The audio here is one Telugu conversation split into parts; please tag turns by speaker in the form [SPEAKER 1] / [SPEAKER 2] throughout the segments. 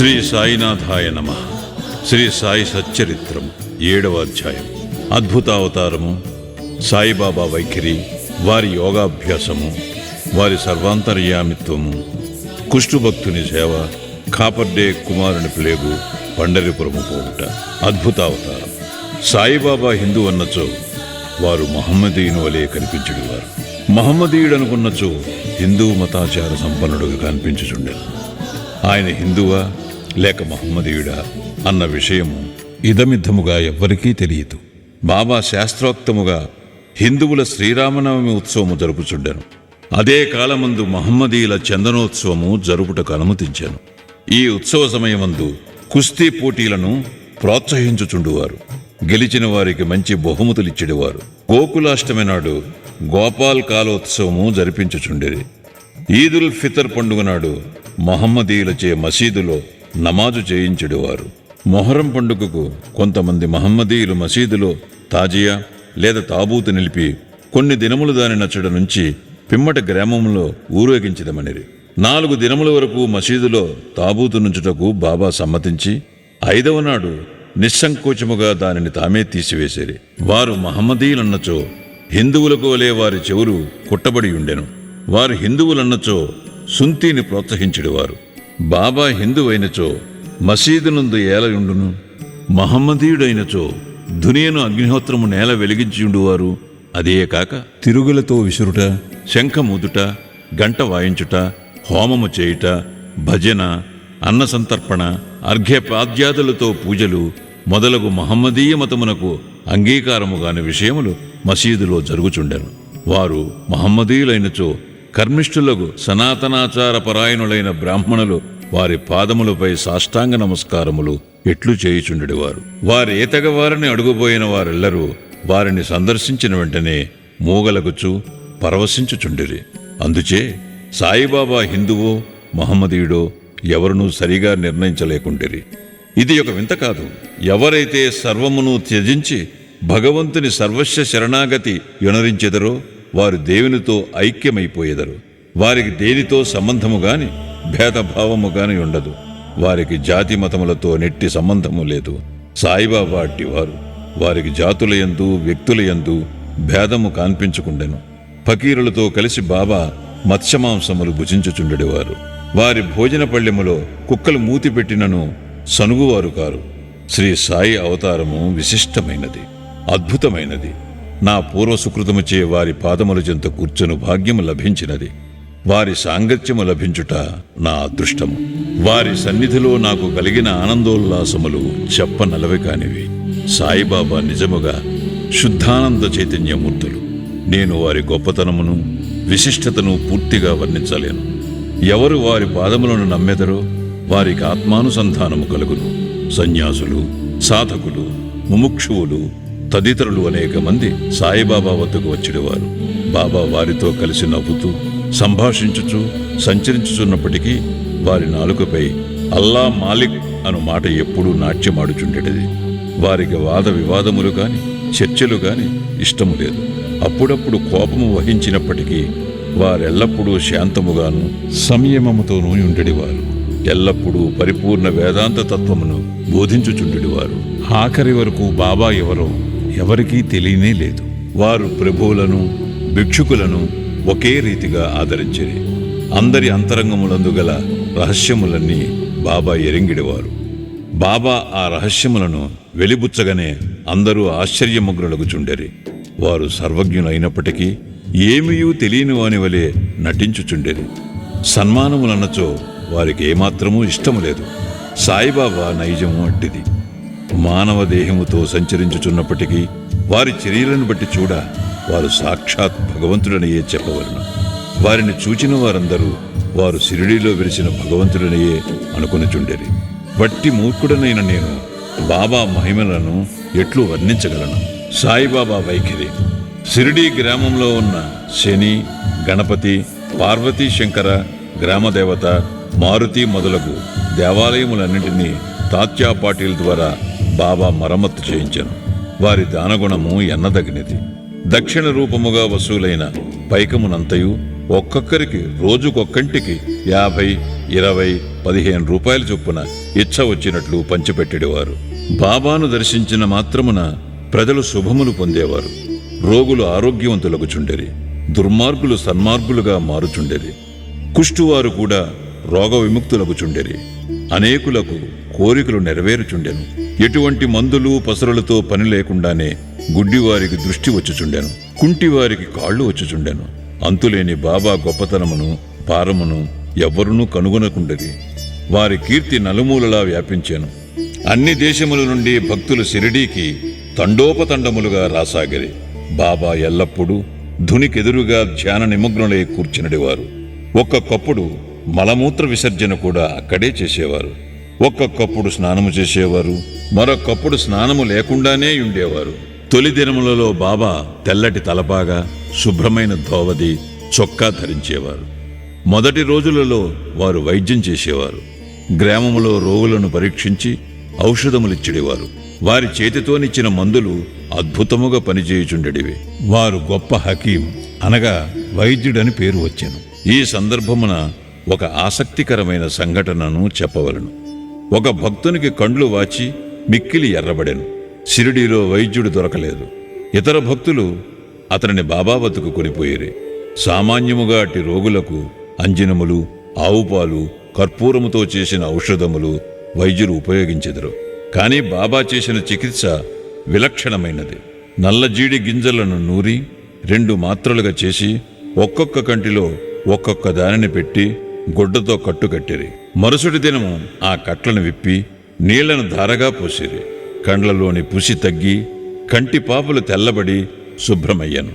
[SPEAKER 1] శ్రీ సాయినాథాయ నమ. శ్రీ సాయి సచ్చరిత్రం ఏడవ అధ్యాయం. అద్భుతావతారము సాయిబాబా వైఖరి వారి యోగాభ్యాసము వారి సర్వాంతర్యామిత్వము కుష్ఠుభక్తుని సేవ కాపర్డే కుమారుని ప్లేగు పండరిపురము పోవుట. అద్భుతావతారం సాయిబాబా హిందూ అన్నచో వారు మహమ్మదీయుని వలె కనిపించుడువారు. మహమ్మదీయుడనుకున్నచో హిందూ మతాచార సంపన్నుడుగా కనిపించుచుండెను. ఆయన హిందువా లేక మహమ్మదీయుడా అన్న విషయము ఇదమిద్దముగా ఎవ్వరికీ తెలియదు. బాబా శాస్త్రోక్తముగా హిందువుల శ్రీరామనవమి ఉత్సవము జరుపుచుండెను. అదే కాలమందు మహమ్మదీయుల చందనోత్సవము జరుపుటకు అనుమతించాను. ఈ ఉత్సవ సమయమందు కుస్తీ పోటీలను ప్రోత్సహించుచుండువారు. గెలిచిన వారికి మంచి బహుమతులిచ్చెడివారు. గోకులాష్టమి నాడు గోపాల్ కాలోత్సవము జరిపించుచుండేది. ఈదుల్ ఫితర్ పండుగ నాడు మహమ్మదీయులచే మసీదులో నమాజు చేయించెడివారు. మొహరం పండుగకు కొంతమంది మహమ్మదీయులు మసీదులో తాజియా లేదా తాబూతు నిలిపి కొన్ని దినములు దాని నచ్చడ నుంచి పిమ్మట గ్రామంలో ఊరేగించదమనిరి. నాలుగు దినముల వరకు మసీదులో తాబూతు నుంచుటకు బాబా సమ్మతించి ఐదవ నాడు నిస్సంకోచముగా దానిని తామే తీసివేసేరి. వారు మహమ్మదీయులన్నచో హిందువులకు వలె వారి చెవులు కుట్టబడి ఉండెను. వారు హిందువులన్నచో సుంతీని ప్రోత్సహించుడువారు. బాబా హిందువైనచో మసీదునందు ఏలయుండును మహమ్మదీయుడైనచో దునియను అగ్నిహోత్రము నేల వెలిగించియుండువారు అదే కాక తిరుగులతో విసురుట శంఖముదుట గంట వాయించుట హోమము చేయుట భజన అన్న సంతర్పణ అర్ఘ్యపాద్యాదులతో పూజలు మొదలగు మహమ్మదీయ మతమునకు అంగీకారము కాని విషయములు మసీదులో జరుగుచుండెను. వారు మహమ్మదీయులైనచో కర్మిష్ఠులకు సనాతనాచార పరాయణులైన బ్రాహ్మణులు వారి పాదములపై సాష్టాంగ నమస్కారములు ఎట్లు చేయుచుండెడివారు. వారి ఏతగవారిని అడుగుపోయిన వారెల్లరూ వారిని సందర్శించిన వెంటనే మూగలగుచు పరవశించుచుండిరి. అందుచే సాయిబాబా హిందువో మహమ్మదీయుడో ఎవరునూ సరిగా నిర్ణయించలేకుండిరి. ఇది ఒక వింత కాదు. ఎవరైతే సర్వమును త్యజించి భగవంతుని సర్వస్వ శరణాగతి యునరించెదరో వారు దేవునితో ఐక్యమైపోయేదరు. వారికి దేనితో సంబంధము గాని భేదభావము గాని ఉండదు. వారికి జాతి మతములతో నెట్టి సంబంధము లేదు. సాయిబాబా అట్టివారు వారికి జాతుల ఎందు వ్యక్తుల ఎందు భేదము కాన్పించుకుండెను. ఫకీరులతో కలిసి బాబా మత్స్యమాంసములు భుజించుచుండెడివారు. వారి భోజన పళ్ళెములో కుక్కలు మూతి పెట్టినను సనుగువారు కారు. శ్రీ సాయి అవతారము విశిష్టమైనది అద్భుతమైనది. నా పూర్వసుకృతముచే వారి పాదముల చెంత కూర్చొని భాగ్యము లభించినది. వారి సాంగత్యము లభించుట నా అదృష్టము. వారి సన్నిధిలో నాకు కలిగిన ఆనందోల్లాసములు చెప్పనలవి కానివి. సాయిబాబా నిజముగా శుద్ధానంద చైతన్యమూర్తులు. నేను వారి గొప్పతనమును విశిష్టతను పూర్తిగా వర్ణించలేను. ఎవరు వారి పాదములను నమ్మెదరో వారికి ఆత్మానుసంధానము కలుగును. సన్యాసులు సాధకులు ముముక్షువులు తదితరులు అనేక మంది సాయిబాబా వద్దకు వచ్చేవారు బాబా వారితో కలిసి నవ్వుతూ సంభాషించుచు సంచరించుచున్నప్పటికీ వారి నాలుకపై అల్లా మాలిక్ అను మాట ఎప్పుడూ నాట్యమాడుచుండేటిది. వారికి వాద వివాదములు కాని చర్చలు కాని ఇష్టము లేదు. అప్పుడప్పుడు కోపము వహించినప్పటికీ వారెల్లప్పుడూ శాంతముగాను సంయమముతోనూ ఉండేవారు. ఎల్లప్పుడూ పరిపూర్ణ వేదాంత తత్వమును బోధించుచుండేవారు. ఆఖరి వరకు బాబా ఎవరో ఎవరికీ తెలియనే లేదు. వారు ప్రభువులను భిక్షుకులను ఒకే రీతిగా ఆదరించిరి. అందరి అంతరంగములందు గల రహస్యములన్నీ బాబా ఎరింగిడివారు. బాబా ఆ రహస్యములను వెలిబుచ్చగానే అందరూ ఆశ్చర్యముగ్రులగుచుండెరి. వారు సర్వజ్ఞులైనప్పటికీ ఏమీయూ తెలియని వాని వలె నటించుచుండెరి. సన్మానములన్నచో వారికి ఏమాత్రమూ ఇష్టము లేదు సాయిబాబా నైజము అట్టిది మానవ దేహముతో సంచరించుచున్నప్పటికీ వారి చర్యలను బట్టి చూడ వారు సాక్షాత్ భగవంతుడనియే చెప్పవలను. వారిని చూచిన వారందరూ వారు సిరిడిలో విరిసిన భగవంతుడనియే అనుకునిచుండేది వట్టి మూర్ఖుడనైన నేను బాబా మహిమలను ఎట్లు వర్ణించగలను? సాయిబాబా వైఖరి. సిరిడి గ్రామంలో ఉన్న శని గణపతి పార్వతీ శంకర గ్రామదేవత మారుతి మొదలగు దేవాలయములన్నింటినీ తాత్యా పాటిల్ ద్వారా బాబా మరమ్మత్తు చేయించాను. వారి దానగుణము ఎన్నదగినది. దక్షిణ రూపముగా వసూలైన పైకమునంతయు ఒక్కొక్కరికి రోజుకొక్కంటికి యాభై ఇరవై పదిహేను రూపాయల చొప్పున ఇచ్చ వచ్చినట్లు పంచిపెట్టేవారు బాబాను దర్శించిన మాత్రమున ప్రజలు శుభములు పొందేవారు. రోగులు ఆరోగ్యవంతులకు చుండెరి దుర్మార్గులు సన్మార్గులుగా మారుచుండెరి. కుష్టువారు కూడా రోగ విముక్తులకు చుండెరి అనేకులకు కోరికలు నెరవేరుచుండెను. ఎటువంటి మందులు పసరులతో పని లేకుండానే గుడ్డివారికి దృష్టి వచ్చుచుండెను. కుంటివారికి కాళ్ళు వచ్చుచుండెను. అంతులేని బాబా గొప్పతనమును పారమును ఎవ్వరునూ కనుగొనకుండది వారి కీర్తి నలుమూలలా వ్యాపించాను. అన్ని దేశముల నుండి భక్తులు షిరిడీకి తండోపతండములుగా రాసాగిరి. బాబా ఎల్లప్పుడూ ధునికెదురుగా ధ్యాన నిమగ్నులై కూర్చునడివారు. ఒక్కొక్కప్పుడు మలమూత్ర విసర్జన కూడా అక్కడే చేసేవారు. ఒక్కొక్కప్పుడు స్నానము చేసేవారు మరొకప్పుడు స్నానము లేకుండానే ఉండేవారు తొలి దినములలో బాబా తెల్లటి తలపాగా శుభ్రమైన ధోవది చొక్కా ధరించేవారు. మొదటి రోజులలో వారు వైద్యం చేసేవారు. గ్రామములో రోగులను పరీక్షించి ఔషధములిచ్చిడేవారు వారి చేతితోనిచ్చిన మందులు అద్భుతముగా పనిచేయుచుండెడివి వారు గొప్ప హకీం అనగా వైద్యుడని పేరు వచ్చాను. ఈ సందర్భమున ఒక ఆసక్తికరమైన సంఘటనను చెప్పవలను. ఒక భక్తునికి కండ్లు వాచి మిక్కిలి ఎర్రబడెను. షిరిడీలో వైద్యుడు దొరకలేదు. ఇతర భక్తులు అతనిని బాబా వద్దకు కొనిపోయిరి. సామాన్యముగా అట్టి రోగులకు అంజనములు ఆవుపాలు కర్పూరముతో చేసిన ఔషధములు వైద్యులు ఉపయోగించెదరు. కానీ బాబా చేసిన చికిత్స విలక్షణమైనది. నల్లజీడి గింజలను నూరి రెండు మాత్రలుగా చేసి ఒక్కొక్క కంటిలో ఒక్కొక్క దానిని పెట్టి గుడ్డతో కట్టుకట్టిరి. మరుసటి దినము ఆ కట్లను విప్పి నీళ్ళను ధారగా పోసిరి. కండ్లలోని పుసి తగ్గి కంటి పాపలు తెల్లబడి శుభ్రమయ్యను.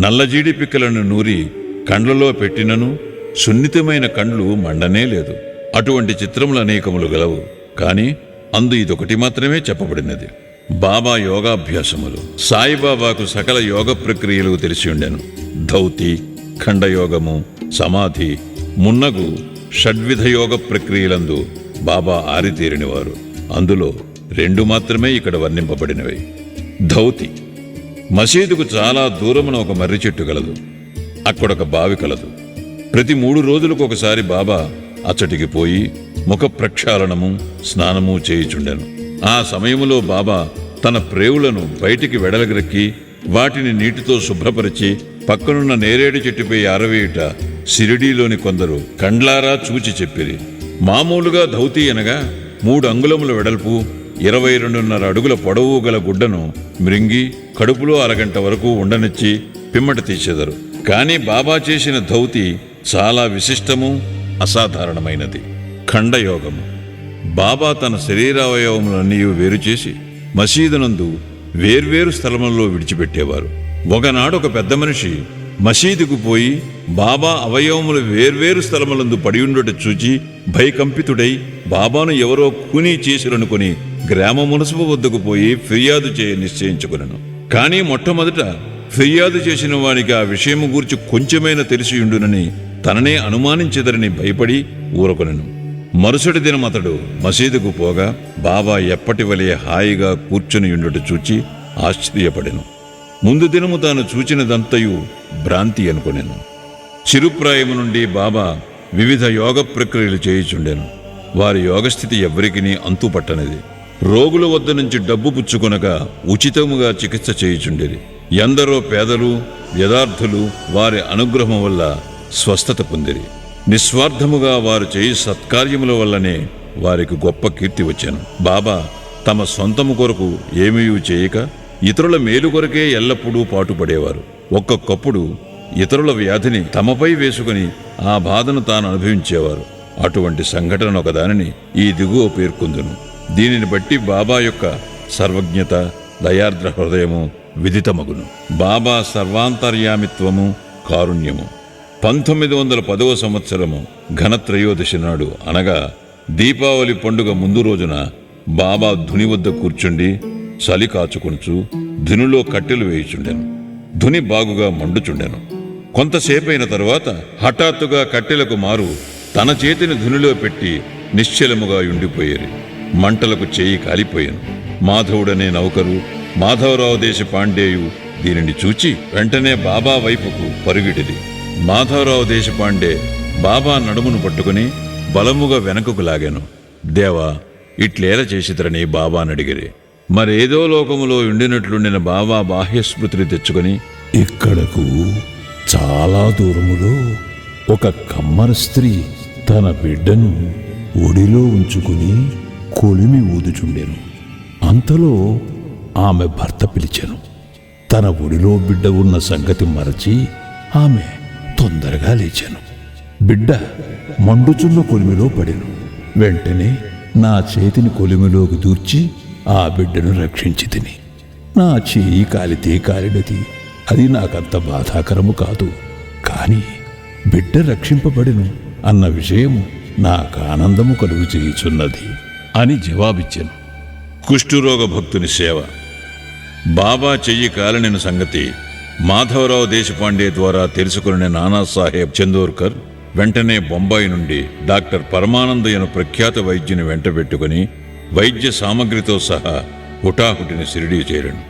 [SPEAKER 1] నల్లజీడి పిక్కలను నూరి కండ్లలో పెట్టినను సున్నితమైన కండ్లు మండనే లేదు. అటువంటి చిత్రములు అనేకములు గలవు. కాని అందు ఇదొకటి మాత్రమే చెప్పబడినది. బాబా యోగాభ్యాసములు. సాయిబాబాకు సకల యోగ ప్రక్రియలు తెలిసి ఉండెను. ధౌతి ఖండయోగము సమాధి మున్నగు షడ్విధ యోగ ప్రక్రియలందు బాబా ఆరితేరినవారు. అందులో రెండు మాత్రమే ఇక్కడ వర్ణింపబడినవి. ధౌతి. మసీదుకు చాలా దూరమున ఒక మర్రి చెట్టు కలదు. అక్కడొక బావి కలదు. ప్రతి మూడు రోజులకు ఒకసారి బాబా అచ్చటికి పోయి ముఖ ప్రక్షాళనము స్నానము చేయుచుండెను. ఆ సమయములో బాబా తన ప్రేవులను బయటికి వెడలగ్రెక్కి వాటిని నీటితో శుభ్రపరిచి పక్కనున్న నేరేడు చెట్టుపై ఆరవేయుట సిరిడీలోని కొందరు కండ్లారా చూచి చెప్పిరి. మామూలుగా ధౌతి అనగా మూడు అంగుళముల వెడల్పు ఇరవై రెండున్నర అడుగుల పొడవు గల గుడ్డను మృంగి కడుపులో అరగంట వరకు ఉండనిచ్చి పిమ్మట తీసేదరు కానీ బాబా చేసిన ధౌతి చాలా విశిష్టము అసాధారణమైనది. ఖండయోగము. బాబా తన శరీరావయవములన్నీ వేరు చేసి మసీదునందు వేర్వేరు స్థలములలో విడిచిపెట్టేవారు. ఒకనాడు ఒక పెద్ద మనిషి మసీదుకు పోయి బాబా అవయవములు వేర్వేరు స్థలములందు పడి చూచి భయకంపితుడై బాబాను ఎవరో కూనీ చేసిరనుకొని గ్రామ మునసుపు వద్దకు పోయి ఫిర్యాదు చేయ నిశ్చయించుకునను. కానీ మొట్టమొదట ఫిర్యాదు చేసిన వానికి ఆ విషయము గూర్చి కొంచెమైనా తెలిసియుండునని తననే అనుమానించెదరని భయపడి ఊరకొనను. మరుసటి దినం అతడు మసీదుకు పోగా బాబా ఎప్పటి వలె హాయిగా కూర్చుని ఉండుట చూచి ఆశ్చర్యపడెను. ముందు దినము తాను చూచినదంతయు భ్రాంతి అనుకొనెను. చిరుప్రాయము నుండి బాబా వివిధ యోగ ప్రక్రియలు చేయుచుండెను. వారి యోగస్థితి ఎవరికిని అంతుపట్టనిది రోగుల వద్ద నుంచి డబ్బు పుచ్చుకొనగా ఉచితముగా చికిత్స చేయుచుండేది. ఎందరో పేదలు యథార్థులు వారి అనుగ్రహం వల్ల స్వస్థత పొందిరి. నిస్వార్థముగా వారు చేయి సత్కార్యముల వల్లనే వారికి గొప్ప కీర్తి వచ్చాను. బాబా తమ సొంతము కొరకు ఏమీ చేయక ఇతరుల మేలు కొరకే ఎల్లప్పుడూ పాటుపడేవారు. ఒక్కొక్కప్పుడు ఇతరుల వ్యాధిని తమపై వేసుకుని ఆ బాధను తాను అనుభవించేవారు. అటువంటి సంఘటన ఒకదానిని ఈ దిగువ పేర్కొందును. దీనిని బట్టి బాబా యొక్క సర్వజ్ఞత దయార్ద్ర హృదయము విదితమగును. బాబా సర్వాంతర్యామిత్వము కారుణ్యము. పంతొమ్మిది వందల పదవ సంవత్సరము ఘనత్రయోదశి నాడు అనగా దీపావళి పండుగ ముందు రోజున బాబా ధుని వద్ద కూర్చుండి చలి కాచుకొనుచు ధునిలో కట్టెలు వేయుచుండెను. ధుని బాగుగా మండుచుండెను. కొంతసేపైన తరువాత హఠాత్తుగా కట్టెలకు మారు తన చేతిని ధునిలో పెట్టి నిశ్చలముగా ఉండిపోయేరి. మంటలకు చేయి కాలిపోయాను. మాధవుడనే నౌకరు మాధవరావు దేశ పాండేయు దీనిని చూచి వెంటనే బాబా వైపుకు పరుగిడిది. మాధవరావు దేశపాండే బాబా నడుమును పట్టుకుని బలముగా వెనకకు లాగాను. దేవా ఇట్లేల చేసిద్రని బాబా అడిగిరి మరేదో లోకములో ఉండినట్లుండిన బాబా బాహ్యస్మృతిని తెచ్చుకొని
[SPEAKER 2] ఇక్కడకు చాలా దూరములో ఒక కమ్మర స్త్రీ తన బిడ్డను ఒడిలో ఉంచుకుని కొలిమి ఊదుచుండెను. అంతలో ఆమె భర్త పిలిచెను. తన ఒడిలో బిడ్డ ఉన్న సంగతి మరచి ఆమె తొందరగా లేచాను. బిడ్డ మండుచున్న కొలిమిలో పడెను. వెంటనే నా చేతిని కొలిమిలోకి దూర్చి ఆ బిడ్డను రక్షించి తిని. నా చేయి కాలితే కాలినది అది నాకంత బాధాకరము కాదు. కానీ బిడ్డ రక్షింపబడిను అన్న విషయము నాకు ఆనందము కలుగు చేయుచున్నది అని జవాబిచ్చాను.
[SPEAKER 1] కుష్ఠురోగ భక్తుని సేవ. బాబా చెయ్యి కాలనిన సంగతి మాధవరావు దేశపాండే ద్వారా తెలుసుకుని నానాసాహెబ్ చందోర్కర్ వెంటనే బొంబాయి నుండి డాక్టర్ పరమానందయ్యను ప్రఖ్యాత వైద్యుని వెంటబెట్టుకుని వైద్య సామగ్రితో సహా హుటాహుటిని షిరిడీ చేరను.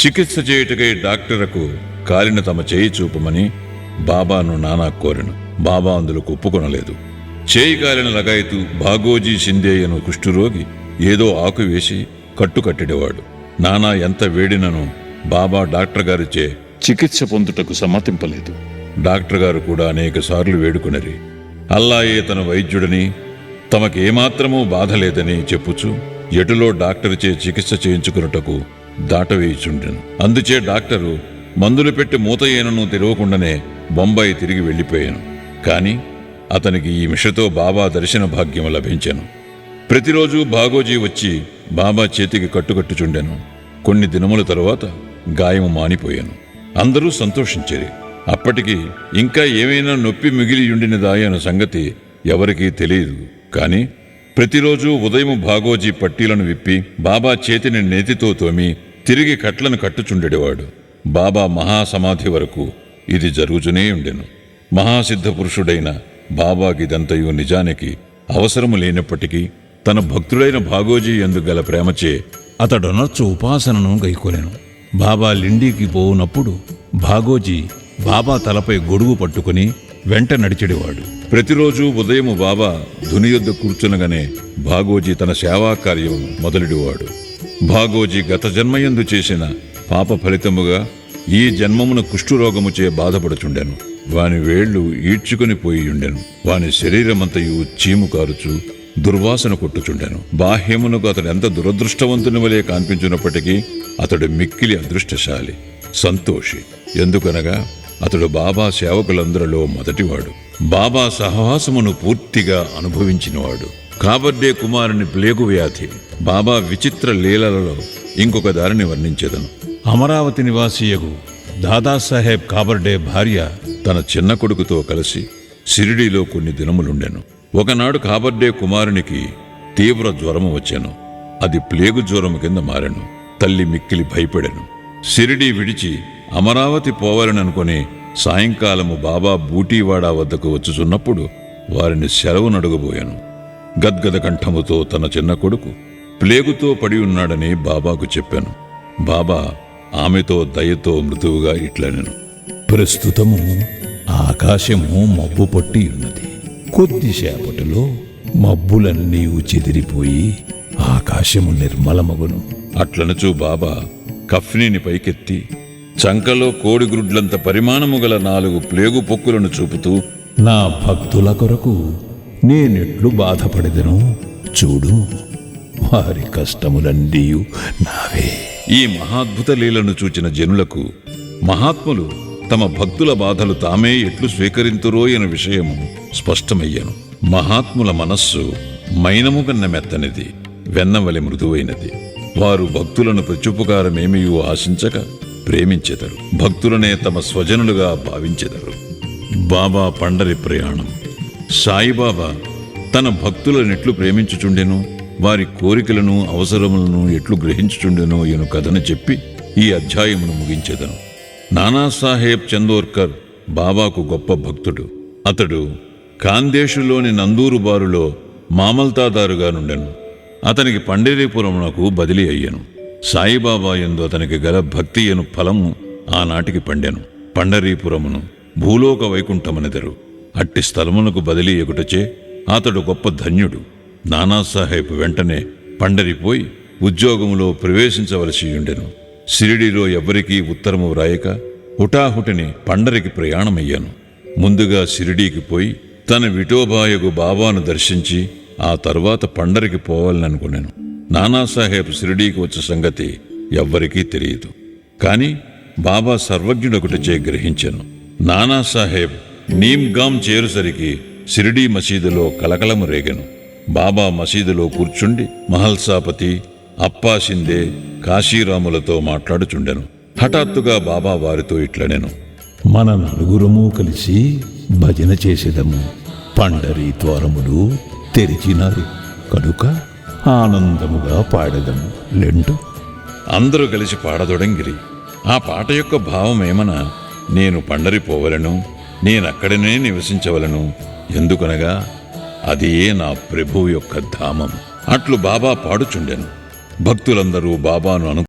[SPEAKER 1] చికిత్స చేయుటకై డాక్టరకు కాలిన తమ చేయి చూపమని బాబాను నానా కోరెను. బాబా అందులకు ఒప్పుకొనలేదు చేయి కాలిన లగాయతు భాగోజీ సిందేయను కుష్ఠురోగి ఏదో ఆకు వేసి కట్టుకట్టెడేవాడు నానా ఎంత వేడినను బాబా డాక్టర్ గారిచే చికిత్స పొందుటకు సమ్మతింపలేదు. డాక్టర్ గారు కూడా అనేక సార్లు వేడుకొనరి. అల్లాయే తన వైద్యుడని తమకేమాత్రమూ బాధ లేదని చెప్పుచు ఎటులో డాక్టర్చే చికిత్స చేయించుకున్నటకు దాటవేయుచుండెను. అందుచే డాక్టరు మందులు పెట్టి మూతయ్యేనను ఏనను తెరవకుండానే బొంబాయి తిరిగి వెళ్ళిపోయాను. కాని అతనికి ఈ మిషతో బాబా దర్శన భాగ్యం లభించాను. ప్రతిరోజు బాగోజీ వచ్చి బాబా చేతికి కట్టుకట్టుచుండెను. కొన్ని దినముల తరువాత గాయము మానిపోయాను. అందరూ సంతోషించారు. అప్పటికి ఇంకా ఏమైనా నొప్పి మిగిలి ఉండినదా సంగతి ఎవరికీ తెలియదు. కాని ప్రతిరోజు ఉదయం భాగోజీ పట్టీలను విప్పి బాబా చేతిని నేతితో తోమి తిరిగి కట్లను కట్టుచుండేవాడు బాబా మహాసమాధి వరకు ఇది జరుగుతూనే ఉండెను. మహాసిద్ధ పురుషుడైన బాబాకిదంతయు నిజానికి అవసరము లేనప్పటికీ తన భక్తుడైన భాగోజీ ఎందుగల ప్రేమచే
[SPEAKER 2] అతడొనర్చు ఉపాసనను గైకొనెను. బాబా లిండీకి పోవునప్పుడు భాగోజీ బాబా తలపై గొడుగు పట్టుకుని వెంట నడిచెడివాడు.
[SPEAKER 1] ప్రతిరోజు ఉదయము బాబా ధునియొద్ద కూర్చునగానే భాగోజీ తన సేవా కార్యం మొదలెడువాడు. భాగోజీ గత జన్మయందు చేసిన పాప ఫలితముగా ఈ జన్మమున కుష్ఠురోగముచే బాధపడుచుండెను. వాని వేళ్ళు ఈడ్చుకుని పోయి ఉండెను వాని శరీరమంతయు చీము కారుచు దుర్వాసన కొట్టుచుండెను. బాహ్యమునకు అతడు ఎంత దురదృష్టవంతుని వలె కనిపించినప్పటికీ అతడు మిక్కిలి అదృష్టశాలి సంతోషి. ఎందుకనగా అతడు బాబా సేవకులందరిలో మొదటివాడు. బాబా సహవాసమును పూర్తిగా అనుభవించినవాడు. కాబడ్డే కుమారుని ప్లేగు వ్యాధి. బాబా విచిత్ర లీలలలో ఇంకొక దారిని వర్ణించేదను.
[SPEAKER 2] అమరావతి నివాసియగు దాదాసాహెబ్ కాబర్డే భార్య
[SPEAKER 1] తన చిన్న కొడుకుతో కలిసి సిరిడిలో కొన్ని దినములుండెను. ఒకనాడు కాబర్డే కుమారునికి తీవ్ర జ్వరము వచ్చాను. అది ప్లేగు జ్వరము కింద మారెను. తల్లి మిక్కిలి భయపడెను. సిరిడి విడిచి అమరావతి పోవాలననుకొని సాయంకాలము బాబా బూటీవాడ వద్దకు వచ్చుచున్నప్పుడు వారిని సెలవు నడుగబోయాను గద్గద కంఠముతో తన చిన్న కొడుకు ప్లేగుతో పడి ఉన్నాడని బాబాకు చెప్పాను. బాబా ఆమెతో దయతో మృదువుగా ఇట్లనెను.
[SPEAKER 2] ప్రస్తుతము ఆకాశము మబ్బు పట్టి ఉన్నది. కొద్దిసేపటిలో మబ్బులన్నీ చెదిరిపోయి ఆకాశము నిర్మలమగును.
[SPEAKER 1] అట్లనచూ బాబా కఫ్నీని పైకెత్తి చంకలో కోడిగ్రుడ్లంత పరిమాణము గల నాలుగు ప్లేగు పొక్కులను చూపుతూ
[SPEAKER 2] నా భక్తుల కొరకు నేనెట్లు బాధపడెదను. చూడు వారి కష్టములన్నీ నావే.
[SPEAKER 1] ఈ మహాద్భుత లీలను చూచిన జనులకు మహాత్ములు తమ భక్తుల బాధలు తామే ఎట్లు స్వీకరింతురో అనే విషయము స్పష్టమయ్యను. మహాత్ముల మనస్సు మైనము కన్న మెత్తనిది వెన్నవలి మృదువైనది. వారు భక్తులను ప్రత్యుపకారమేమియూ ఆశించక ప్రేమించెదరు. భక్తులనే తమ స్వజనులుగా భావించెదరు. బాబా పండరి ప్రయాణం. సాయిబాబా తన భక్తులను ఎట్లు ప్రేమించుచుండెను వారి కోరికలను అవసరములను ఎట్లు గ్రహించుచుండెనో ఈయన కథను చెప్పి ఈ అధ్యాయమును ముగించెదను. నానాసాహెబ్ చందోర్కర్ బాబాకు గొప్ప భక్తుడు. అతడు కాందేశులోని నందూరు బారులో మామల్తాదారుగా నుండెను. అతనికి పండేరీపురమునకు బదిలీ అయ్యాను. సాయిబాబా ఎందు అతనికి గల భక్తి అను ఫలము ఆనాటికి పండెను. పండరీపురమును భూలోక వైకుంఠమనెదరు. అట్టి స్థలమునకు బదిలీ ఎగుటచే అతడు గొప్ప ధన్యుడు. నానాసాహెబ్ వెంటనే పండరిపోయి ఉద్యోగములో ప్రవేశించవలసి ఉండెను సిరిడిలో ఎవ్వరికీ ఉత్తరము వ్రాయక హుటాహుటిని పండరికి ప్రయాణమయ్యాను. ముందుగా సిరిడీకి పోయి తన విఠోబాయగు బాబాను దర్శించి ఆ తర్వాత పండరికి పోవాలనుకున్నాను నానాసాహెబ్ షిరిడీకి వచ్చే సంగతి ఎవ్వరికీ తెలియదు. కాని బాబా సర్వజ్ఞుడొకటిచే గ్రహించెను. నానాసాహెబ్ నీమ్గామ్ చేరుసరికి షిరిడీ మసీదులో కలకలము రేగెను. బాబా మసీదులో కూర్చుండి మహల్సాపతి అప్పా షిందే కాశీరాములతో మాట్లాడుచుండెను. హఠాత్తుగా బాబా వారితో ఇట్లనెను.
[SPEAKER 2] మన నలుగురము కలిసి భజన చేసేదము. పండరి ద్వారములు తెరిచినారు. కనుక ఆనందముగా పాడేదం. లెండు
[SPEAKER 1] అందరూ కలిసి పాడదొడంగిరి. ఆ పాట యొక్క భావం ఏమనా? నేను పండరిపోవలను నేనక్కడనే నివసించవలను. ఎందుకనగా అదే నా ప్రభువు యొక్క ధామం. అట్లు బాబా పాడుచుండెను. భక్తులందరూ బాబాను అను